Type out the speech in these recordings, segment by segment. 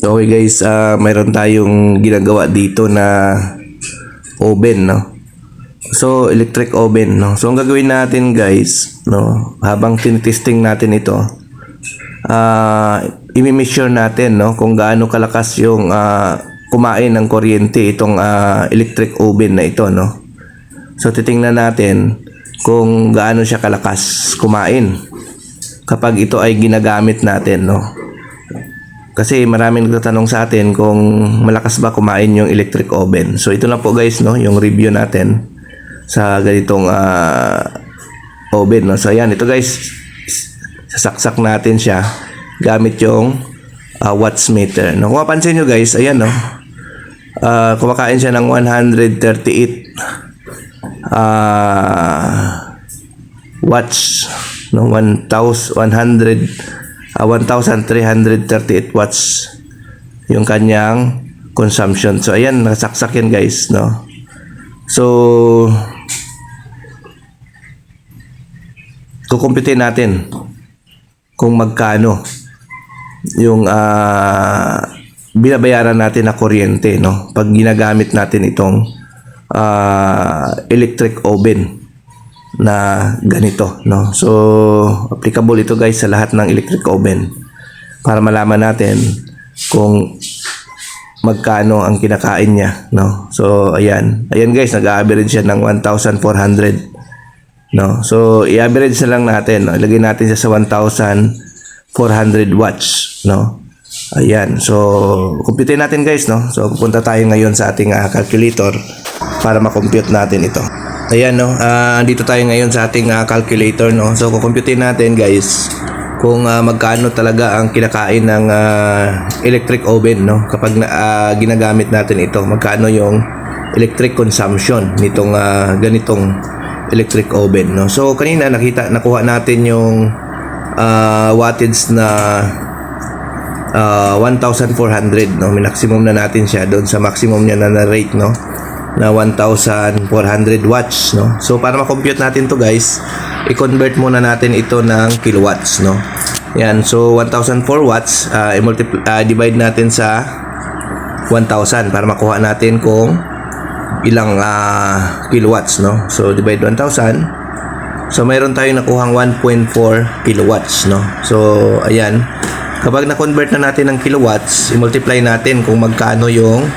Okay guys, ah mayroon tayong ginagawa dito na oven, no? So, electric oven, no? So, ang gagawin natin guys, no? Habang tinitesting natin ito, ah imi-measure natin, no? Kung gaano kalakas yung ah, kumain ng kuryente itong ah, electric oven na ito, no? So, titingnan natin kung gaano siya kalakas kumain kapag ito ay ginagamit natin, no? Kasi maraming nagtatanong sa atin kung malakas ba kumain yung electric oven. So ito lang po guys, no, yung review natin sa ganitong ah, oven, no. So ayan, ito guys, sasaksak natin siya gamit yung ah, watts meter. No, kung mapansin nyo guys, ayan no. ah, kumakain siya ng 138 ah watts no 1000 100 ah, 1338 watts yung kanyang consumption. So ayan nakasaksak yan guys no? So kukumpitin natin kung magkano yung ah, binabayaran natin na kuryente no? Pag ginagamit natin itong ah, electric oven na ganito no? So applicable ito guys sa lahat ng electric oven. Para malaman natin kung magkano ang kinakain niya no? So ayan. Ayan guys nag-average siya ng 1,400 no? So i-average na lang natin no? ilagay natin siya sa 1,400 watts no? Ayan. So kumpitin natin guys no? So pupunta tayo ngayon sa ating ah, calculator para makompute natin ito Ayan no, ah dito tayo ngayon sa ating ah, calculator no. So kukumputin natin guys kung ah, magkano talaga ang kinakain ng ah, electric oven no kapag ah, ginagamit natin ito. Magkano yung electric consumption nitong ah, ganitong electric oven no. So kanina nakita nakuha natin yung ah, wattage na ah, 1,400 no. May maximum na natin siya doon sa maximum niya na na rate no na 1,400 watts no. So para ma-compute natin to guys, i-convert muna natin ito ng kilowatts no. Yan, so 1,004 watts, uh, i-multiply ah, divide natin sa 1,000 para makuha natin kung ilang ah, kilowatts no. So divide 1,000. So mayroon tayong nakuhang 1.4 kilowatts no. So ayan, kapag na-convert na natin ng kilowatts, i-multiply natin kung magkano yung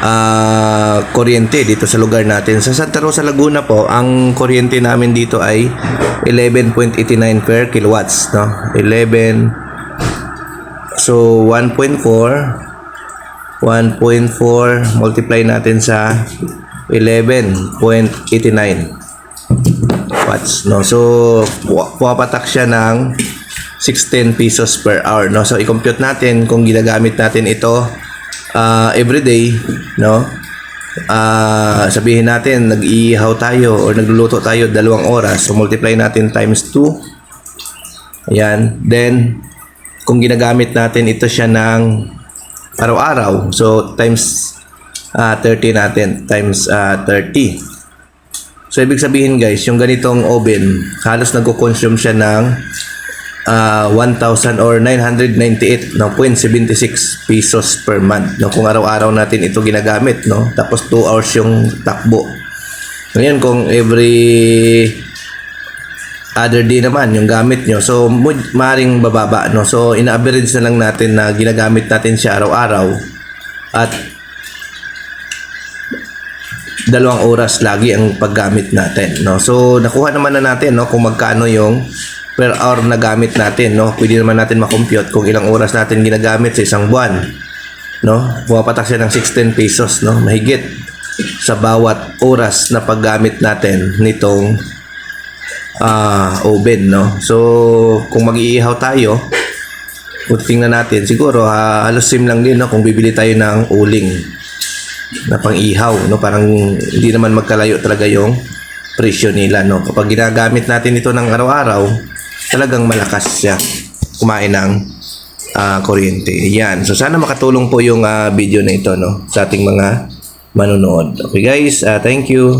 ah kuryente dito sa lugar natin. Sa Santa Rosa, Laguna po, ang kuryente namin dito ay 11.89 per kilowatts, no? 11 So 1.4 1.4 multiply natin sa 11.89 watts, no? So pu- pumapatak siya ng 16 pesos per hour, no? So i-compute natin kung ginagamit natin ito uh, everyday, no? Ah, sabihin natin nag-iihaw tayo or nagluluto tayo dalawang oras, so multiply natin times 2. Ayan. Then kung ginagamit natin ito siya ng araw-araw, so times ah 30 natin, times ah 30. So ibig sabihin guys, yung ganitong oven, halos nagko-consume siya ng ah 1,000 or 998 no 0.76 pesos per month. No kung araw-araw natin ito ginagamit no? Tapos 2 hours yung takbo. Ngayon kung every other day naman yung gamit nyo so maring bababa no? So ina-average na lang natin na ginagamit natin siya araw-araw at dalawang oras lagi ang paggamit natin no? So nakuha naman na natin no? Kung magkano yung per hour na gamit natin no? Pwede naman natin ma-compute kung ilang oras natin ginagamit sa isang buwan no? Pumapatak siya ng 16 pesos no? Mahigit sa bawat oras na paggamit natin nitong ah oven no? So kung mag-iihaw tayo kung tingnan natin siguro ah, halos same lang din no? Kung bibili tayo ng uling na pang-ihaw no? Parang hindi naman magkalayo talaga yung presyo nila no? Kapag ginagamit natin ito ng araw-araw talagang malakas siya. Kumain ng ah, kuryente. Yan. So sana makatulong po yung ah, video na ito no sa ating mga manonood. Okay guys ah, thank you